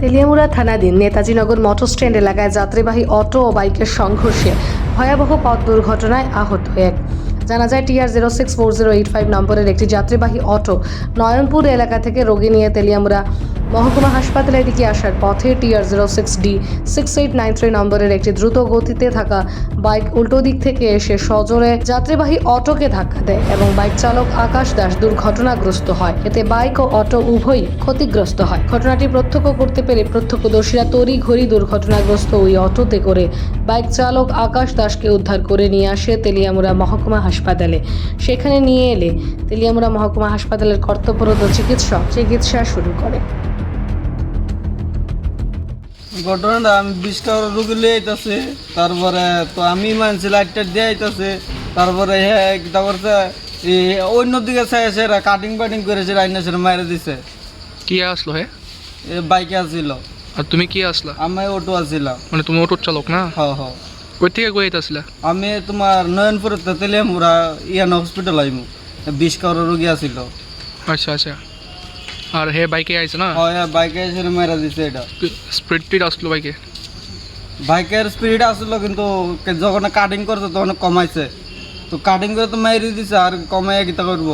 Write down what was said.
তেলিয়ামুড়া থানাধীন Netajinagar motor stand এলাকায় যাত্রীবাহী অটো ও বাইকের সংঘর্ষে ভয়াবহ পথ দুর্ঘটনায় আহত এক। জানা যায় TR zero six four zero eight five নম্বরের একটি যাত্রীবাহী অটো নয়নপুর এলাকা থেকে রোগী নিয়ে তেলিয়ামুড়া মহকুমা হাসপাতালের দিকে আসার পথে TR zero six D six eight nine three নম্বরের একটি দ্রুত গতিতে থাকা বাইক উল্টো দিক থেকে এসে সজোরে যাত্রীবাহী অটোকে ধাক্কা দেয় এবং বাইক চালক আকাশ দাস দুর্ঘটনাগ্রস্ত হয়। এতে বাইক ও অটো উভয়ই ক্ষতিগ্রস্ত হয়। ঘটনাটি প্রত্যক্ষ করতে পেরে প্রত্যক্ষদর্শীরা তড়ি ঘড়ি দুর্ঘটনাগ্রস্ত ওই অটোতে করে বাইক চালক আকাশ দাসকে উদ্ধার করে নিয়ে আসে তেলিয়ামুড়া মহকুমা হাসপাতালে। সেখানে নিয়ে এলে তেলিয়ামুড়া মহকুমা হাসপাতালের কর্তব্যরত চিকিৎসক চিকিৎসা শুরু করে। ঘটনাটা আমি বিশটা রুগী লিয়ে আইতাছে। তারপরে তো আমি মানছি লাইটটা দিয়ে আইতাছে। তারপরে হ্যাঁ এই অন্য দিকে চাই আছে কাটিং ফাটিং করেছে রাইনা সেটা মারে দিছে। কি আসলো হে? এ বাইকে আসছিল আর তুমি কি আসলা? আমি অটো আসছিলাম মানে তুমি অটোর চালক না? হ হ। কই থেকে কই আসলা আমি তোমার নয়নপুর তেলিয়ামুরা ইয়ান হসপিটাল আইমু। বিশ কাউর রুগী আসছিল আচ্ছা আচ্ছা। আর হে বাইকে আইছে না? হয় বাইকে এসে মেরা দিছে এটা। স্পিড টিড আসলো বাইকে? বাইকের স্পিড আসলো কিন্তু যখন কাটিং করছে তখন কমাইছে। তো কাটিং করে তো মারি দিছে আর কমাই কিতা করব?